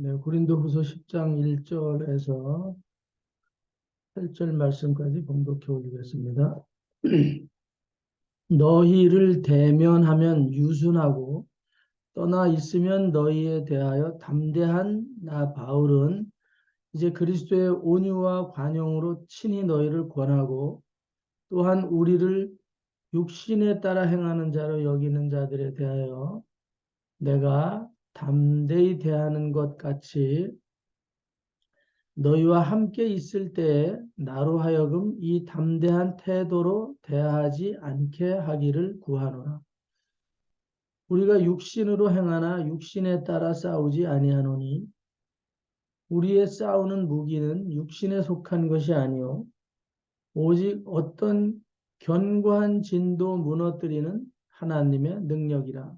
네, 고린도후서 10장 1절에서 8절 말씀까지 봉독해 올리겠습니다. 너희를 대면하면 유순하고 떠나 있으면 너희에 대하여 담대한 나 바울은 이제 그리스도의 온유와 관용으로 친히 너희를 권하고 또한 우리를 육신에 따라 행하는 자로 여기는 자들에 대하여 내가 담대히 대하는 것 같이 너희와 함께 있을 때에 나로 하여금 이 담대한 태도로 대하지 않게 하기를 구하노라. 우리가 육신으로 행하나 육신에 따라 싸우지 아니하노니 우리의 싸우는 무기는 육신에 속한 것이 아니요 오직 어떤 견고한 진도 무너뜨리는 하나님의 능력이라.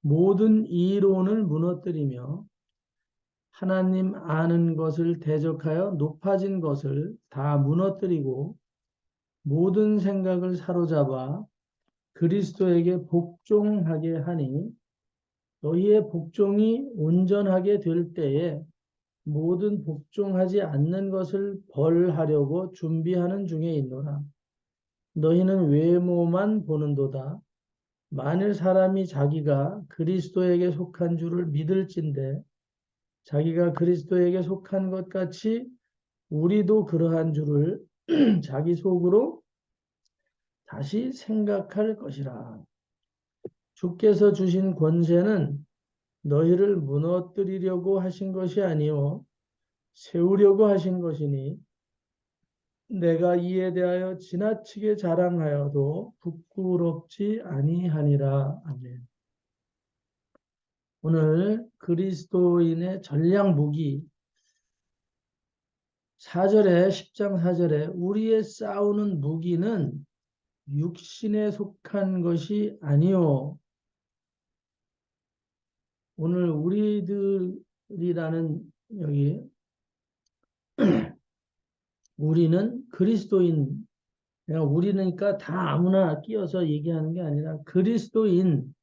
모든 이론을 무너뜨리며 하나님 아는 것을 대적하여 높아진 것을 다 무너뜨리고 모든 생각을 사로잡아 그리스도에게 복종하게 하니 너희의 복종이 온전하게 될 때에 모든 복종하지 않는 것을 벌하려고 준비하는 중에 있노라. 너희는 외모만 보는도다. 만일 사람이 자기가 그리스도에게 속한 줄을 믿을진데 자기가 그리스도에게 속한 것 같이 우리도 그러한 줄을 자기 속으로 다시 생각할 것이라. 주께서 주신 권세는 너희를 무너뜨리려고 하신 것이 아니요 세우려고 하신 것이니 내가 이에 대하여 지나치게 자랑하여도 부끄럽지 아니하니라. 아멘. 오늘 그리스도인의 전략 무기 4절에 10장 4절에 우리의 싸우는 무기는 육신에 속한 것이 아니요. 오늘 우리들이라는 여기 우리는 그리스도인 내가 우리니까 다 아무나 끼어서 얘기하는 게 아니라 그리스도인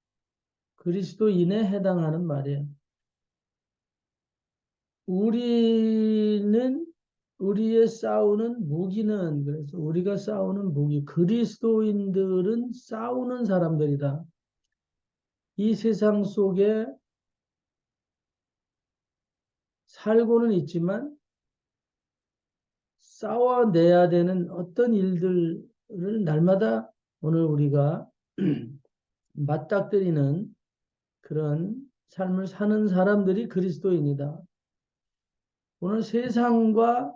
그리스도인에 해당하는 말이에요. 우리는 우리의 싸우는 무기는 그래서 우리가 싸우는 무기 그리스도인들은 싸우는 사람들이다. 이 세상 속에 살고는 있지만 싸워내야 되는 어떤 일들을 날마다 오늘 우리가 맞닥뜨리는 그런 삶을 사는 사람들이 그리스도인이다. 오늘 세상과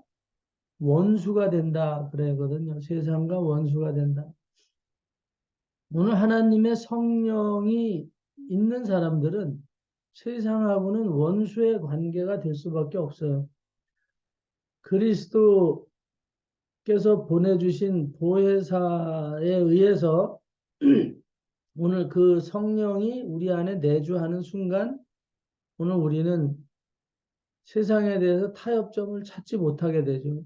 원수가 된다 그러거든요. 세상과 원수가 된다. 오늘 하나님의 성령이 있는 사람들은 세상하고는 원수의 관계가 될 수밖에 없어요. 그리스도 께서 보내주신 보혜사에 의해서 오늘 그 성령이 우리 안에 내주하는 순간 오늘 우리는 세상에 대해서 타협점을 찾지 못하게 되죠.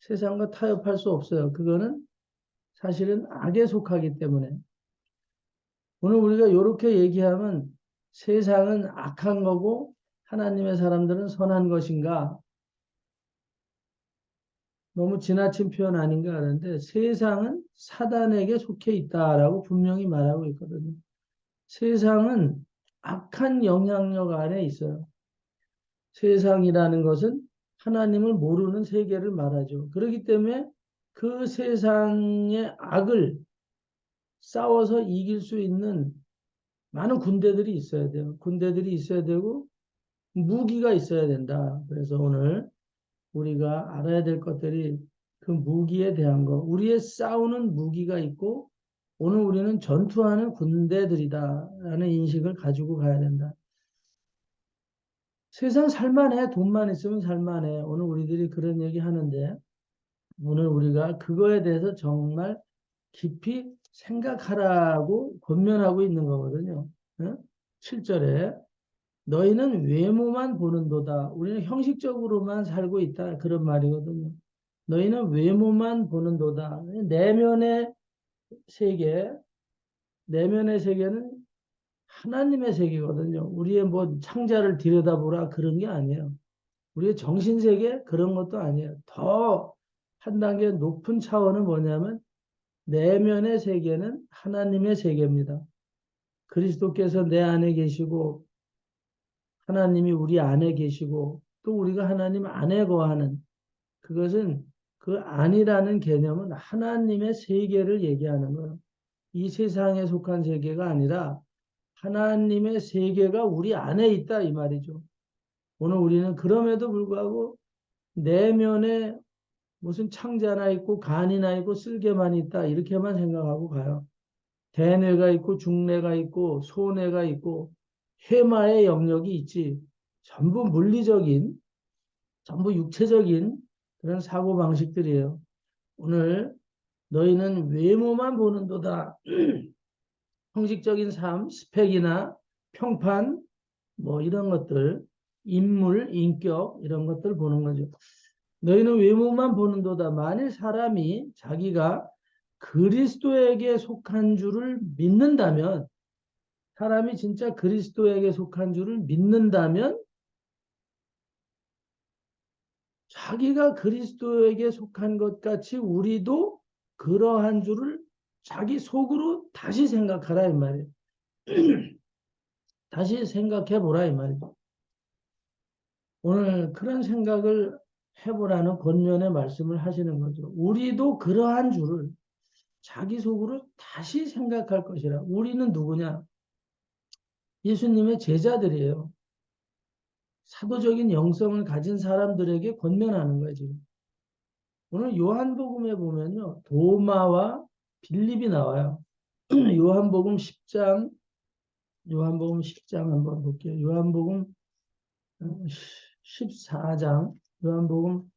세상과 타협할 수 없어요. 그거는 사실은 악에 속하기 때문에 오늘 우리가 이렇게 얘기하면 세상은 악한 거고 하나님의 사람들은 선한 것인가 너무 지나친 표현 아닌가 하는데 세상은 사단에게 속해 있다라고 분명히 말하고 있거든요. 세상은 악한 영향력 안에 있어요. 세상이라는 것은 하나님을 모르는 세계를 말하죠. 그렇기 때문에 그 세상의 악을 싸워서 이길 수 있는 많은 군대들이 있어야 돼요. 군대들이 있어야 되고 무기가 있어야 된다. 그래서 오늘 우리가 알아야 될 것들이 그 무기에 대한 거. 우리의 싸우는 무기가 있고 오늘 우리는 전투하는 군대들이다. 라는 인식을 가지고 가야 된다. 세상 살만해. 돈만 있으면 살만해. 오늘 우리들이 그런 얘기 하는데 오늘 우리가 그거에 대해서 정말 깊이 생각하라고 권면하고 있는 거거든요. 7절에 너희는 외모만 보는도다. 우리는 형식적으로만 살고 있다. 그런 말이거든요. 너희는 외모만 보는도다. 내면의 세계, 내면의 세계는 하나님의 세계거든요. 우리의 뭐 창자를 들여다보라 그런 게 아니에요. 우리의 정신 세계 그런 것도 아니에요. 더 한 단계 높은 차원은 뭐냐면 내면의 세계는 하나님의 세계입니다. 그리스도께서 내 안에 계시고 하나님이 우리 안에 계시고 또 우리가 하나님 안에 거하는 그것은 그 안이라는 개념은 하나님의 세계를 얘기하는 거예요. 이 세상에 속한 세계가 아니라 하나님의 세계가 우리 안에 있다 이 말이죠. 오늘 우리는 그럼에도 불구하고 내면에 무슨 창자나 있고 간이나 있고 쓸개만 있다 이렇게만 생각하고 가요. 대뇌가 있고 중뇌가 있고 소뇌가 있고 해마의 영역이 있지. 전부 물리적인, 전부 육체적인 그런 사고 방식들이에요. 오늘 너희는 외모만 보는도다. 형식적인 삶, 스펙이나 평판, 뭐 이런 것들, 인물, 인격 이런 것들 보는 거죠. 너희는 외모만 보는도다. 만일 사람이 자기가 그리스도에게 속한 줄을 믿는다면 사람이 진짜 그리스도에게 속한 줄을 믿는다면 자기가 그리스도에게 속한 것 같이 우리도 그러한 줄을 자기 속으로 다시 생각하라 이 말이에요. 다시 생각해 보라 이 말이죠. 오늘 그런 생각을 해보라는 권면의 말씀을 하시는 거죠. 우리도 그러한 줄을 자기 속으로 다시 생각할 것이라. 우리는 누구냐? 예수님의 제자들이에요. 사도적인 영성을 가진 사람들에게 권면하는 지금. 오늘 요한복음에 보면요. 도마와 빌립이 나와요. 요한복음 10장, 요한복음 10장 한번 볼게요. 요한복음 14장, 요한복음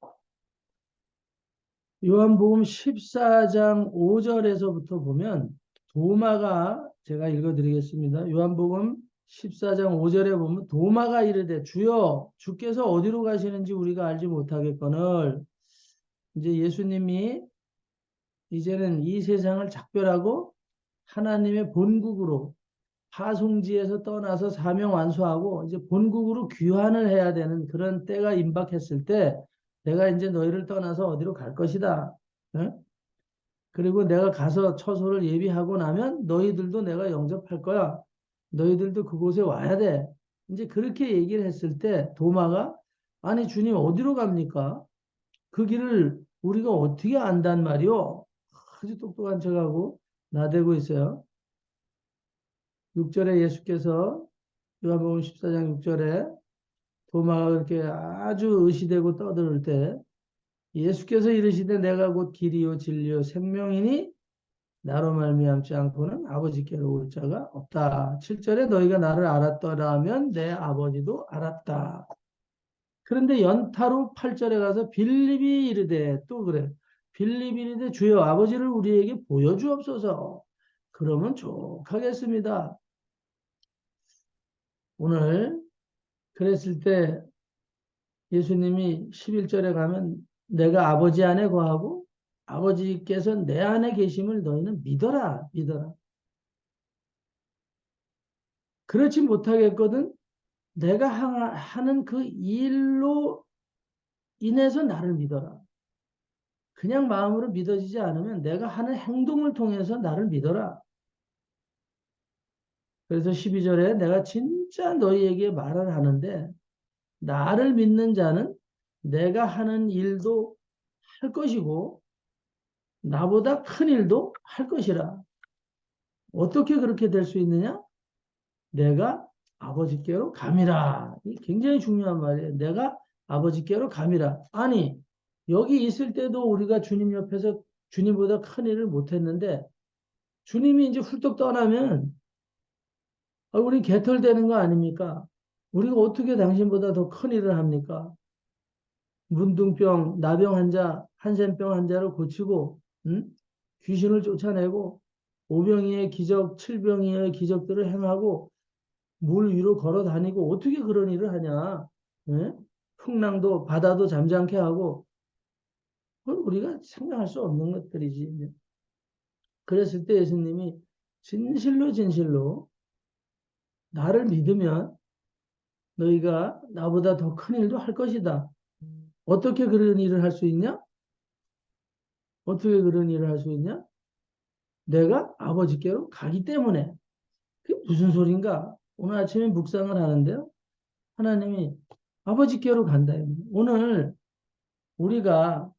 요한복음 14장 5절에서부터 보면 도마가 제가 읽어드리겠습니다. 요한복음 14장 5절에 보면 도마가 이르되 주여 주께서 어디로 가시는지 우리가 알지 못하겠거늘 이제 예수님이 이제는 이 세상을 작별하고 하나님의 본국으로 파송지에서 떠나서 사명 완수하고 이제 본국으로 귀환을 해야 되는 그런 때가 임박했을 때 내가 이제 너희를 떠나서 어디로 갈 것이다. 응? 그리고 내가 가서 처소를 예비하고 나면 너희들도 내가 영접할 거야. 너희들도 그곳에 와야 돼. 이제 그렇게 얘기를 했을 때 도마가 아니 주님 어디로 갑니까? 그 길을 우리가 어떻게 안단 말이오? 아주 똑똑한 척하고 나대고 있어요. 6절에 예수께서 요한복음 14장 6절에 도마가 그렇게 아주 의시되고 떠들 때 예수께서 이르시되 내가 곧 길이요 진리요 생명이니 나로 말미암지 않고는 아버지께로 올 자가 없다. 7절에 너희가 나를 알았더라면 내 아버지도 알았다. 그런데 연타로 8절에 가서 빌립이 이르되 또 그래. 빌립이 이르되 주여 아버지를 우리에게 보여주옵소서. 그러면 족하겠습니다. 오늘 그랬을 때 예수님이 11절에 가면 내가 아버지 안에 거하고 아버지께서 내 안에 계심을 너희는 믿어라, 믿어라. 그렇지 못하겠거든 내가 하는 그 일로 인해서 나를 믿어라. 그냥 마음으로 믿어지지 않으면 내가 하는 행동을 통해서 나를 믿어라. 그래서 12절에 내가 진짜 너희에게 말을 하는데 나를 믿는 자는 내가 하는 일도 할 것이고 나보다 큰 일도 할 것이라. 어떻게 그렇게 될 수 있느냐? 내가 아버지께로 감이라. 굉장히 중요한 말이에요. 내가 아버지께로 감이라. 아니, 여기 있을 때도 우리가 주님 옆에서 주님보다 큰 일을 못했는데, 주님이 이제 훌떡 떠나면, 아, 우리 개털되는 거 아닙니까? 우리가 어떻게 당신보다 더 큰 일을 합니까? 문둥병, 나병 환자, 한센병 환자를 고치고, 응? 귀신을 쫓아내고, 오병이의 기적, 칠병이의 기적들을 행하고, 물 위로 걸어 다니고, 어떻게 그런 일을 하냐? 응? 풍랑도, 바다도 잠잠케 하고, 그건 우리가 생각할 수 없는 것들이지. 그랬을 때 예수님이 진실로 진실로 나를 믿으면 너희가 나보다 더 큰 일도 할 것이다. 어떻게 그런 일을 할 수 있냐? 어떻게 그런 일을 할 수 있냐? 내가 아버지께로 가기 때문에. 그게 무슨 소린가? 오늘 아침에 묵상을 하는데요. 하나님이 아버지께로 간다. 오늘 우리가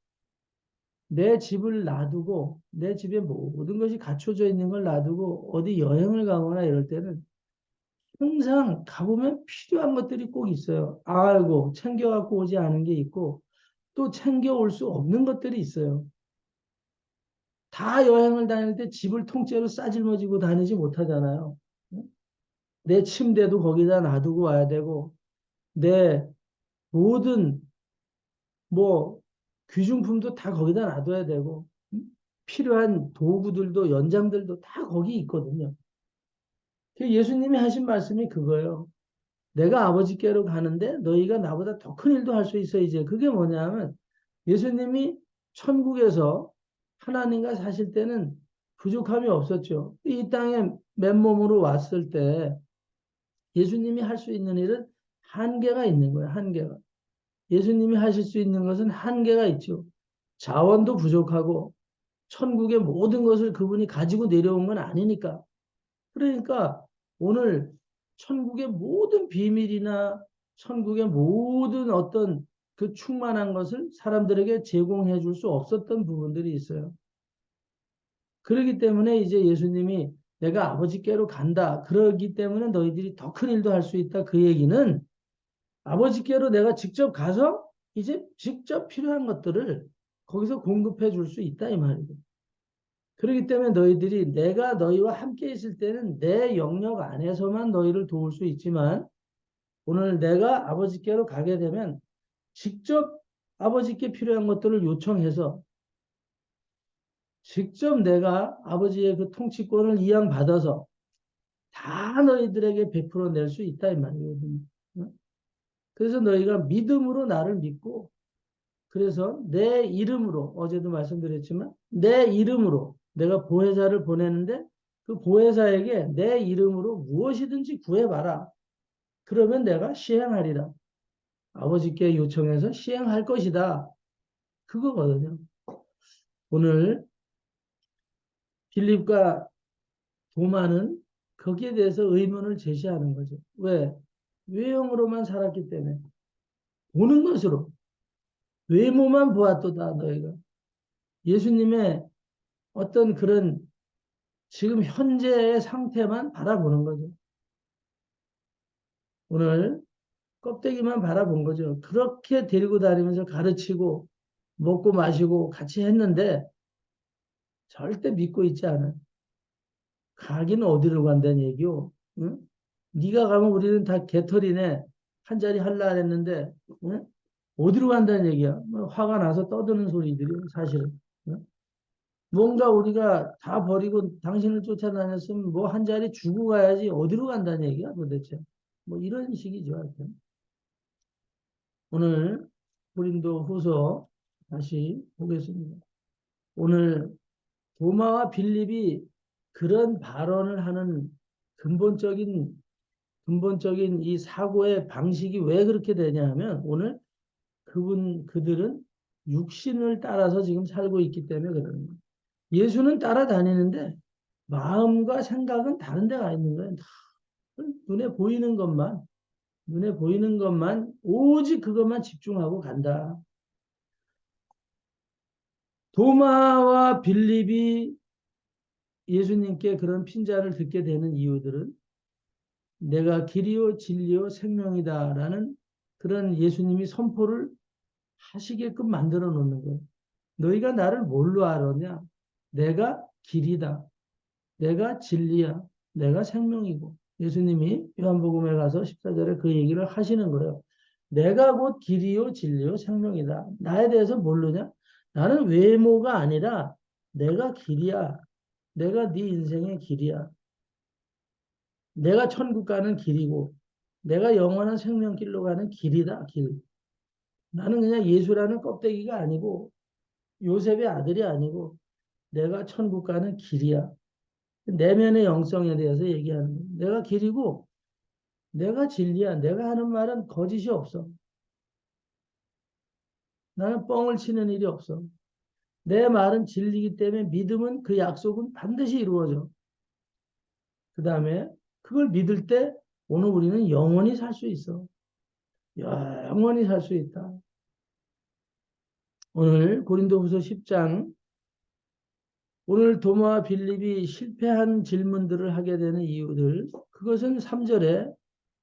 내 집을 놔두고 내 집에 모든 것이 갖춰져 있는 걸 놔두고 어디 여행을 가거나 이럴 때는 항상 가보면 필요한 것들이 꼭 있어요. 아이고 챙겨갖고 오지 않은 게 있고 또 챙겨올 수 없는 것들이 있어요. 다 여행을 다닐 때 집을 통째로 싸질머지고 다니지 못하잖아요. 내 침대도 거기다 놔두고 와야 되고 내 모든 뭐 귀중품도 다 거기다 놔둬야 되고 필요한 도구들도 연장들도 다 거기 있거든요. 예수님이 하신 말씀이 그거예요. 내가 아버지께로 가는데 너희가 나보다 더 큰 일도 할 수 있어 이제 그게 뭐냐면 예수님이 천국에서 하나님과 사실 때는 부족함이 없었죠. 이 땅에 맨몸으로 왔을 때 예수님이 할 수 있는 일은 한계가 있는 거예요. 한계가. 예수님이 하실 수 있는 것은 한계가 있죠. 자원도 부족하고 천국의 모든 것을 그분이 가지고 내려온 건 아니니까. 그러니까 오늘 천국의 모든 비밀이나 천국의 모든 어떤 그 충만한 것을 사람들에게 제공해 줄 수 없었던 부분들이 있어요. 그렇기 때문에 이제 예수님이 내가 아버지께로 간다. 그러기 때문에 너희들이 더 큰 일도 할 수 있다. 그 얘기는 아버지께로 내가 직접 가서 이제 직접 필요한 것들을 거기서 공급해 줄 수 있다 이 말이죠. 그렇기 때문에 너희들이 내가 너희와 함께 있을 때는 내 영역 안에서만 너희를 도울 수 있지만 오늘 내가 아버지께로 가게 되면 직접 아버지께 필요한 것들을 요청해서 직접 내가 아버지의 그 통치권을 이양받아서 다 너희들에게 베풀어 낼 수 있다 이 말이거든요. 그래서 너희가 믿음으로 나를 믿고 그래서 내 이름으로 어제도 말씀드렸지만 내 이름으로 내가 보혜사를 보내는데 그 보혜사에게 내 이름으로 무엇이든지 구해봐라. 그러면 내가 시행하리라. 아버지께 요청해서 시행할 것이다. 그거거든요. 오늘 빌립과 도마는 거기에 대해서 의문을 제시하는 거죠. 왜? 외형으로만 살았기 때문에 보는 것으로 외모만 보았도다 너희가 예수님의 어떤 그런 지금 현재의 상태만 바라보는 거죠. 오늘 껍데기만 바라본 거죠. 그렇게 데리고 다니면서 가르치고 먹고 마시고 같이 했는데 절대 믿고 있지 않아요. 가기는 어디로 간다는 얘기요. 응? 네가 가면 우리는 다 개털이네. 한 자리 할라 했는데 응? 어디로 간다는 얘기야. 뭐 화가 나서 떠드는 소리들이 사실은. 응? 뭔가 우리가 다 버리고 당신을 쫓아다녔으면 뭐 한 자리 주고 가야지 어디로 간다는 얘기야 도대체. 뭐 이런 식이죠. 하여튼. 오늘 고린도 후서 다시 보겠습니다. 오늘 도마와 빌립이 그런 발언을 하는 근본적인 근본적인 이 사고의 방식이 왜 그렇게 되냐 하면 오늘 그분 그들은 육신을 따라서 지금 살고 있기 때문에 그러는 거예요. 예수는 따라다니는데 마음과 생각은 다른 데가 있는 거예요. 눈에 보이는 것만 눈에 보이는 것만 오직 그것만 집중하고 간다. 도마와 빌립이 예수님께 그런 핀자를 듣게 되는 이유들은 내가 길이요 진리요 생명이다라는 그런 예수님이 선포를 하시게끔 만들어 놓는 거예요. 너희가 나를 뭘로 알았냐? 내가 길이다. 내가 진리야. 내가 생명이고. 예수님이 요한복음에 가서 14절에 그 얘기를 하시는 거예요. 내가 곧 길이요 진리요 생명이다. 나에 대해서 모르냐? 나는 외모가 아니라 내가 길이야. 내가 네 인생의 길이야. 내가 천국 가는 길이고 내가 영원한 생명길로 가는 길이다. 길. 나는 그냥 예수라는 껍데기가 아니고 요셉의 아들이 아니고 내가 천국 가는 길이야. 내면의 영성에 대해서 얘기하는 거야. 내가 길이고 내가 진리야. 내가 하는 말은 거짓이 없어. 나는 뻥을 치는 일이 없어. 내 말은 진리이기 때문에 믿음은 그 약속은 반드시 이루어져. 그 다음에 그걸 믿을 때 오늘 우리는 영원히 살 수 있어. 영원히 살 수 있다. 오늘 고린도후서 10장 오늘 도마와 빌립이 실패한 질문들을 하게 되는 이유들 그것은 3절에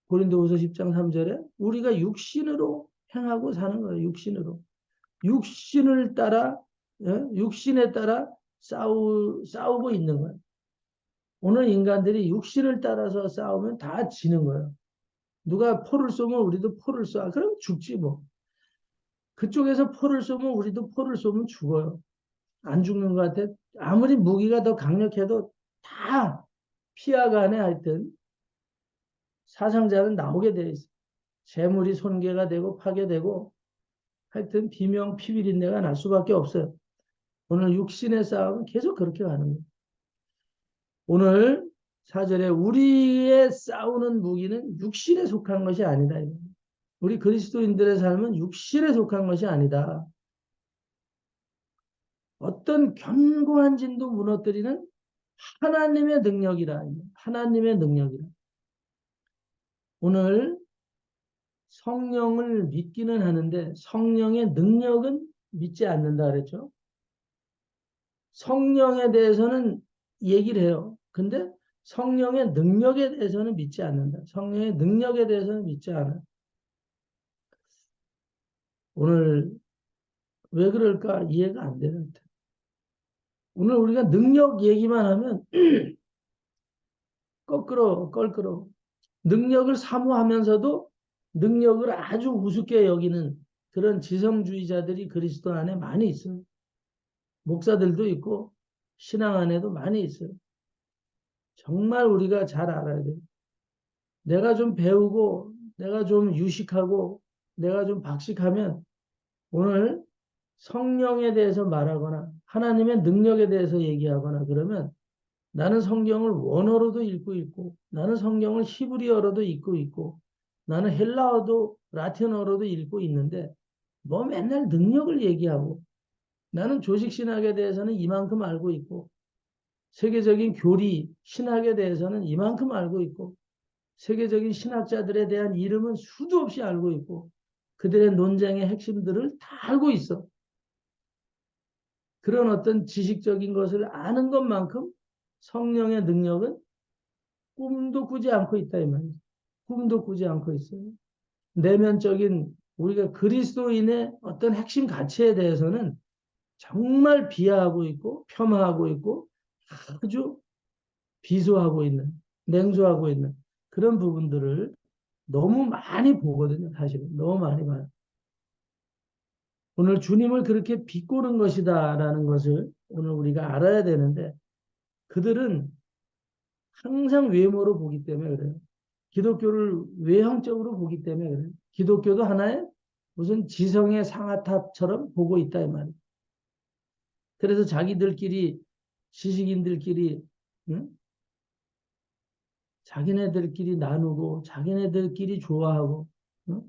고린도후서 10장 3절에 우리가 육신으로 행하고 사는 거예요. 육신으로. 육신을 따라 예? 육신에 따라 싸우, 싸우고 있는 거예요. 오늘 인간들이 육신을 따라서 싸우면 다 지는 거예요. 누가 포를 쏘면 우리도 포를 쏴. 그럼 죽지 뭐. 그쪽에서 포를 쏘면 우리도 포를 쏘면 죽어요. 안 죽는 것 같아. 아무리 무기가 더 강력해도 다 피하간에 하여튼 사상자는 나오게 돼 있어. 재물이 손괴가 되고 파괴되고 하여튼 비명 피비린내가 날 수밖에 없어요. 오늘 육신의 싸움은 계속 그렇게 가는 거예요. 오늘 사절에 우리의 싸우는 무기는 육신에 속한 것이 아니다. 우리 그리스도인들의 삶은 육신에 속한 것이 아니다. 어떤 견고한 진도 무너뜨리는 하나님의 능력이라. 하나님의 능력이라. 오늘 성령을 믿기는 하는데 성령의 능력은 믿지 않는다 그랬죠. 성령에 대해서는 얘기를 해요. 근데 성령의 능력에 대해서는 믿지 않는다. 성령의 능력에 대해서는 믿지 않아. 오늘 왜 그럴까 이해가 안 되는 듯. 오늘 우리가 능력 얘기만 하면 거꾸로 껄끄러 능력을 사모하면서도 능력을 아주 우습게 여기는 그런 지성주의자들이 그리스도 안에 많이 있어요. 목사들도 있고 신앙 안에도 많이 있어요. 정말 우리가 잘 알아야 돼요. 내가 좀 배우고 내가 좀 유식하고 내가 좀 박식하면 오늘 성령에 대해서 말하거나 하나님의 능력에 대해서 얘기하거나 그러면 나는 성경을 원어로도 읽고 있고 나는 성경을 히브리어로도 읽고 있고 나는 헬라어도 라틴어로도 읽고 있는데 뭐 맨날 능력을 얘기하고 나는 조직 신학에 대해서는 이만큼 알고 있고 세계적인 교리 신학에 대해서는 이만큼 알고 있고 세계적인 신학자들에 대한 이름은 수도 없이 알고 있고 그들의 논쟁의 핵심들을 다 알고 있어. 그런 어떤 지식적인 것을 아는 것만큼 성령의 능력은 꿈도 꾸지 않고 있다 이 말이죠. 꿈도 꾸지 않고 있어요. 내면적인 우리가 그리스도인의 어떤 핵심 가치에 대해서는 정말 비하하고 있고 폄하하고 있고 아주 비소하고 있는 냉소하고 있는 그런 부분들을 너무 많이 보거든요. 사실은 너무 많이 봐요. 오늘 주님을 그렇게 비꼬는 것이다라는 것을 오늘 우리가 알아야 되는데 그들은 항상 외모로 보기 때문에 그래요. 기독교를 외형적으로 보기 때문에 그래요. 기독교도 하나의 무슨 지성의 상아탑처럼 보고 있다 이 말이에요. 그래서 자기들끼리 지식인들끼리 응? 자기네들끼리 나누고 자기네들끼리 좋아하고 응?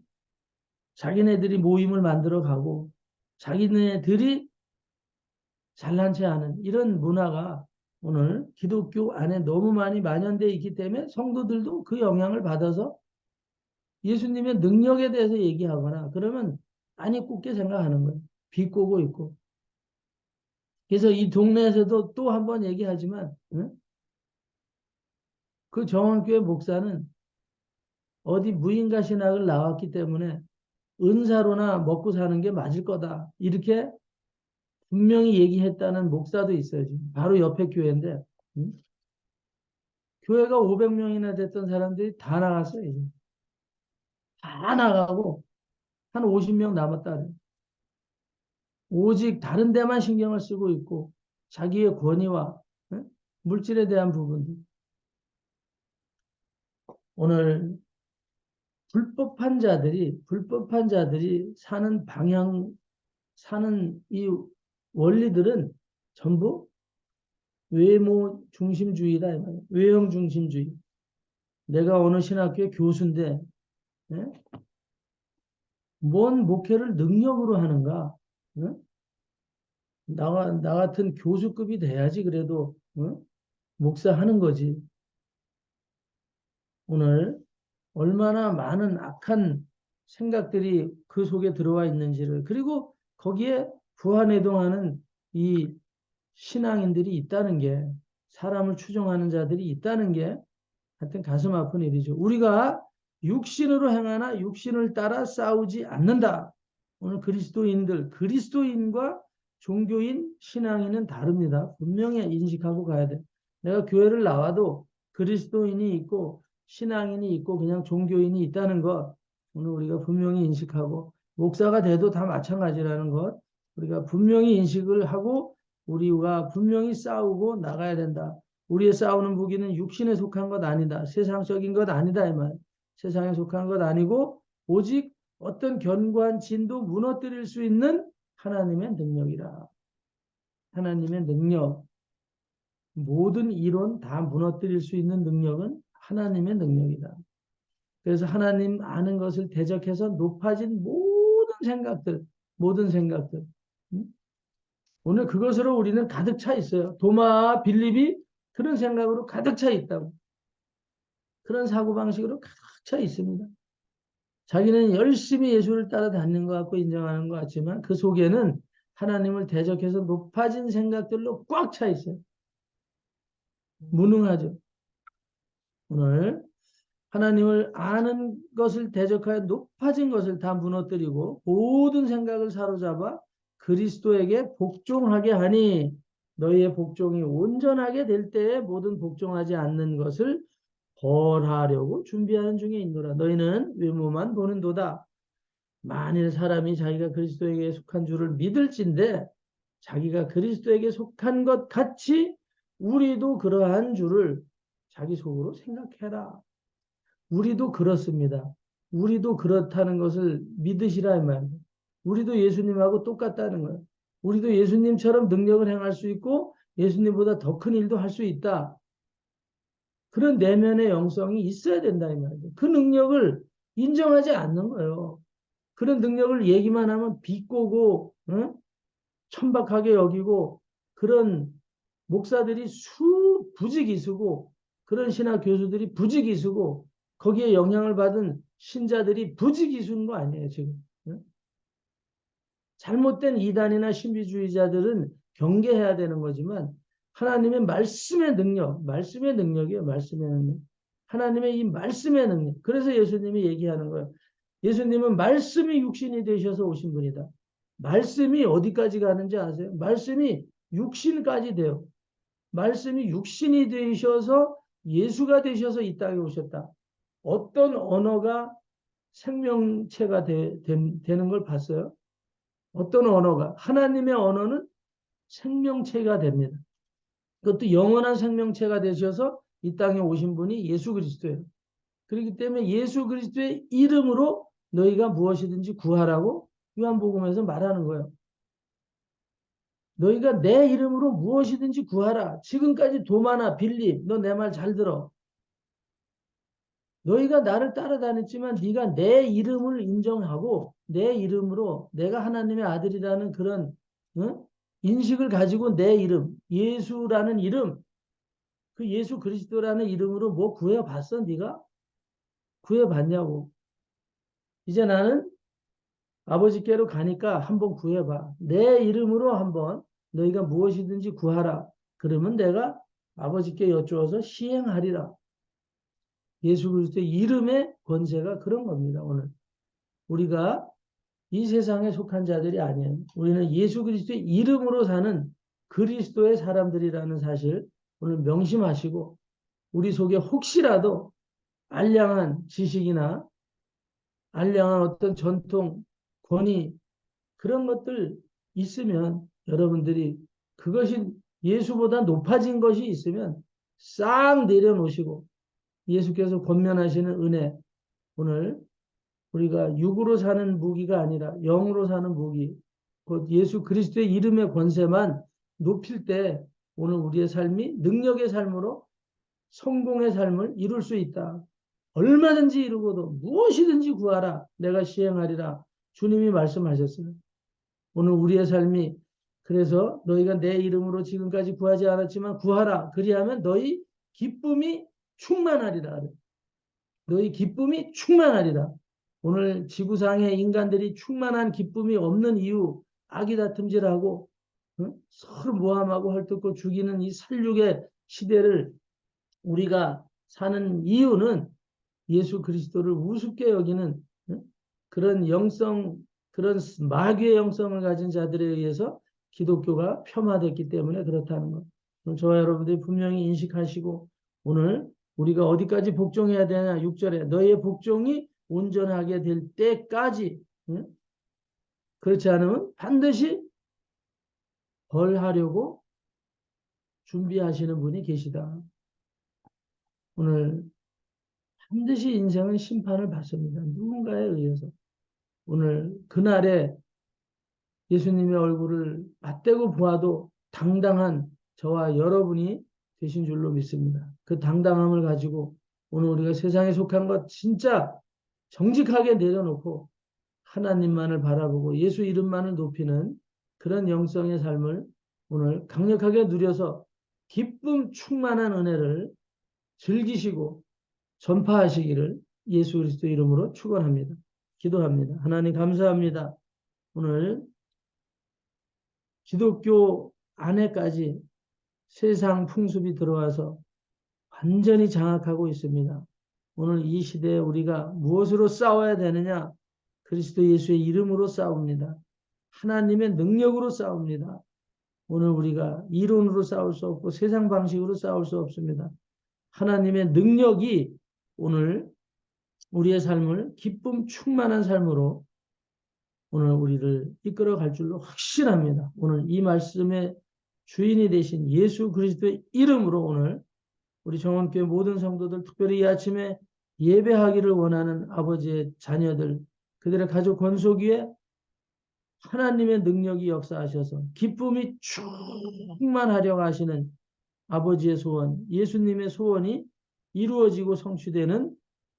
자기네들이 모임을 만들어 가고 자기네들이 잘난 체 하는 이런 문화가 오늘 기독교 안에 너무 많이 만연되어 있기 때문에 성도들도 그 영향을 받아서 예수님의 능력에 대해서 얘기하거나 그러면 아니 꼽게 생각하는 거예요. 비꼬고 있고. 그래서 이 동네에서도 또 한 번 얘기하지만 응? 그 정원교회 목사는 어디 무인가 신학을 나왔기 때문에 은사로나 먹고 사는 게 맞을 거다. 이렇게 분명히 얘기했다는 목사도 있어요. 지금. 바로 옆에 교회인데 응? 교회가 500명이나 됐던 사람들이 다 나갔어요. 이제. 다 나가고 한 50명 남았다. 오직 다른 데만 신경을 쓰고 있고 자기의 권위와 응? 물질에 대한 부분들 오늘 불법한 자들이 불법한 자들이 사는 방향 사는 이 원리들은 전부 외모 중심주의다 외형 중심주의 내가 어느 신학교의 교수인데 예? 뭔 목회를 능력으로 하는가? 예? 나, 나 같은 교수급이 돼야지 그래도 예? 목사 하는 거지. 오늘 얼마나 많은 악한 생각들이 그 속에 들어와 있는지를 그리고 거기에 부안해동하는 이 신앙인들이 있다는 게 사람을 추종하는 자들이 있다는 게 하여튼 가슴 아픈 일이죠. 우리가 육신으로 행하나 육신을 따라 싸우지 않는다. 오늘 그리스도인들, 그리스도인과 종교인, 신앙인은 다릅니다. 분명히 인식하고 가야 돼. 내가 교회를 나와도 그리스도인이 있고 신앙인이 있고 그냥 종교인이 있다는 것 오늘 우리가 분명히 인식하고 목사가 돼도 다 마찬가지라는 것 우리가 분명히 인식을 하고 우리가 분명히 싸우고 나가야 된다. 우리의 싸우는 무기는 육신에 속한 것 아니다. 세상적인 것 아니다 이 말. 세상에 속한 것 아니고 오직 어떤 견고한 진도 무너뜨릴 수 있는 하나님의 능력이라. 하나님의 능력. 모든 이론 다 무너뜨릴 수 있는 능력은 하나님의 능력이다. 그래서 하나님 아는 것을 대적해서 높아진 모든 생각들, 모든 생각들. 오늘 그것으로 우리는 가득 차 있어요. 도마, 빌립이 그런 생각으로 가득 차 있다고. 그런 사고방식으로 가득 차 있습니다. 자기는 열심히 예수를 따라다니는 것 같고 인정하는 것 같지만 그 속에는 하나님을 대적해서 높아진 생각들로 꽉 차 있어요. 무능하죠. 오늘 하나님을 아는 것을 대적하여 높아진 것을 다 무너뜨리고 모든 생각을 사로잡아 그리스도에게 복종하게 하니 너희의 복종이 온전하게 될 때에 모든 복종하지 않는 것을 벌하려고 준비하는 중에 있노라. 너희는 외모만 보는도다. 만일 사람이 자기가 그리스도에게 속한 줄을 믿을진데 자기가 그리스도에게 속한 것 같이 우리도 그러한 줄을 자기 속으로 생각해라. 우리도 그렇습니다. 우리도 그렇다는 것을 믿으시라 이 말이에요. 우리도 예수님하고 똑같다는 거예요. 우리도 예수님처럼 능력을 행할 수 있고 예수님보다 더 큰 일도 할 수 있다. 그런 내면의 영성이 있어야 된다 이 말이에요. 그 능력을 인정하지 않는 거예요. 그런 능력을 얘기만 하면 비꼬고 응? 천박하게 여기고 그런 목사들이 수 부지기수고 그런 신학 교수들이 부지기수고 거기에 영향을 받은 신자들이 부지기수인 거 아니에요 지금 응? 잘못된 이단이나 신비주의자들은 경계해야 되는 거지만 하나님의 말씀의 능력, 말씀의 능력이에요. 말씀의 능력. 하나님의 이 말씀의 능력. 그래서 예수님이 얘기하는 거예요. 예수님은 말씀이 육신이 되셔서 오신 분이다. 말씀이 어디까지 가는지 아세요? 말씀이 육신까지 돼요. 말씀이 육신이 되셔서 예수가 되셔서 이 땅에 오셨다. 어떤 언어가 생명체가 되, 되, 는걸 봤어요? 어떤 언어가? 하나님의 언어는 생명체가 됩니다. 그것도 영원한 생명체가 되셔서 이 땅에 오신 분이 예수 그리스도예요. 그렇기 때문에 예수 그리스도의 이름으로 너희가 무엇이든지 구하라고 요한복음에서 말하는 거예요. 너희가 내 이름으로 무엇이든지 구하라. 지금까지 도마나 빌립, 너 내 말 잘 들어. 너희가 나를 따라다녔지만 네가 내 이름을 인정하고 내 이름으로 내가 하나님의 아들이라는 그런 응? 인식을 가지고 내 이름, 예수라는 이름, 그 예수 그리스도라는 이름으로 뭐 구해봤어 네가? 구해봤냐고. 이제 나는 아버지께로 가니까 한번 구해봐. 내 이름으로 한번 너희가 무엇이든지 구하라. 그러면 내가 아버지께 여쭈어서 시행하리라. 예수 그리스도의 이름의 권세가 그런 겁니다. 오늘 우리가 이 세상에 속한 자들이 아니에요. 우리는 예수 그리스도의 이름으로 사는 그리스도의 사람들이라는 사실 오늘 명심하시고 우리 속에 혹시라도 알량한 지식이나 알량한 어떤 전통, 권위 그런 것들 있으면 여러분들이 그것이 예수보다 높아진 것이 있으면 싹 내려놓으시고 예수께서 권면하시는 은혜 오늘 우리가 육으로 사는 무기가 아니라 영으로 사는 무기 곧 예수 그리스도의 이름의 권세만 높일 때 오늘 우리의 삶이 능력의 삶으로 성공의 삶을 이룰 수 있다. 얼마든지 이루고도 무엇이든지 구하라. 내가 시행하리라. 주님이 말씀하셨어요. 오늘 우리의 삶이 그래서 너희가 내 이름으로 지금까지 구하지 않았지만 구하라. 그리하면 너희 기쁨이 충만하리라. 너희 기쁨이 충만하리라. 오늘 지구상의 인간들이 충만한 기쁨이 없는 이유, 악이 다툼질하고 응? 서로 모함하고 헐뜯고 죽이는 이 살육의 시대를 우리가 사는 이유는 예수 그리스도를 우습게 여기는 응? 그런 영성, 그런 마귀의 영성을 가진 자들에 의해서 기독교가 폄하됐기 때문에 그렇다는 것. 저와 여러분들이 분명히 인식하시고 오늘 우리가 어디까지 복종해야 되냐 6절에 너희의 복종이 온전하게 될 때까지 응? 그렇지 않으면 반드시 벌하려고 준비하시는 분이 계시다. 오늘 반드시 인생은 심판을 받습니다. 누군가에 의해서. 오늘 그날에 예수님의 얼굴을 맞대고 보아도 당당한 저와 여러분이 되신 줄로 믿습니다. 그 당당함을 가지고 오늘 우리가 세상에 속한 것 진짜 정직하게 내려놓고 하나님만을 바라보고 예수 이름만을 높이는 그런 영성의 삶을 오늘 강력하게 누려서 기쁨 충만한 은혜를 즐기시고 전파하시기를 예수 그리스도 이름으로 축원합니다. 기도합니다. 하나님 감사합니다. 오늘 기독교 안에까지 세상 풍습이 들어와서 완전히 장악하고 있습니다. 오늘 이 시대에 우리가 무엇으로 싸워야 되느냐? 그리스도 예수의 이름으로 싸웁니다. 하나님의 능력으로 싸웁니다. 오늘 우리가 이론으로 싸울 수 없고 세상 방식으로 싸울 수 없습니다. 하나님의 능력이 오늘 우리의 삶을 기쁨 충만한 삶으로 오늘 우리를 이끌어 갈 줄로 확신합니다. 오늘 이 말씀의 주인이 되신 예수 그리스도의 이름으로 오늘 우리 정원교회 모든 성도들 특별히 이 아침에 예배하기를 원하는 아버지의 자녀들 그들의 가족 권속 위에 하나님의 능력이 역사하셔서 기쁨이 충만하려고 하시는 아버지의 소원, 예수님의 소원이 이루어지고 성취되는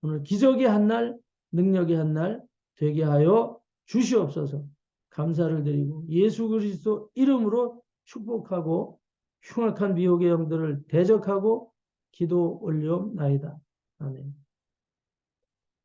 오늘 기적의 한 날, 능력의 한 날 되게 하여 주시옵소서 감사를 드리고 예수 그리스도 이름으로 축복하고 흉악한 미혹의 영들을 대적하고 기도 올려나이다. 아멘.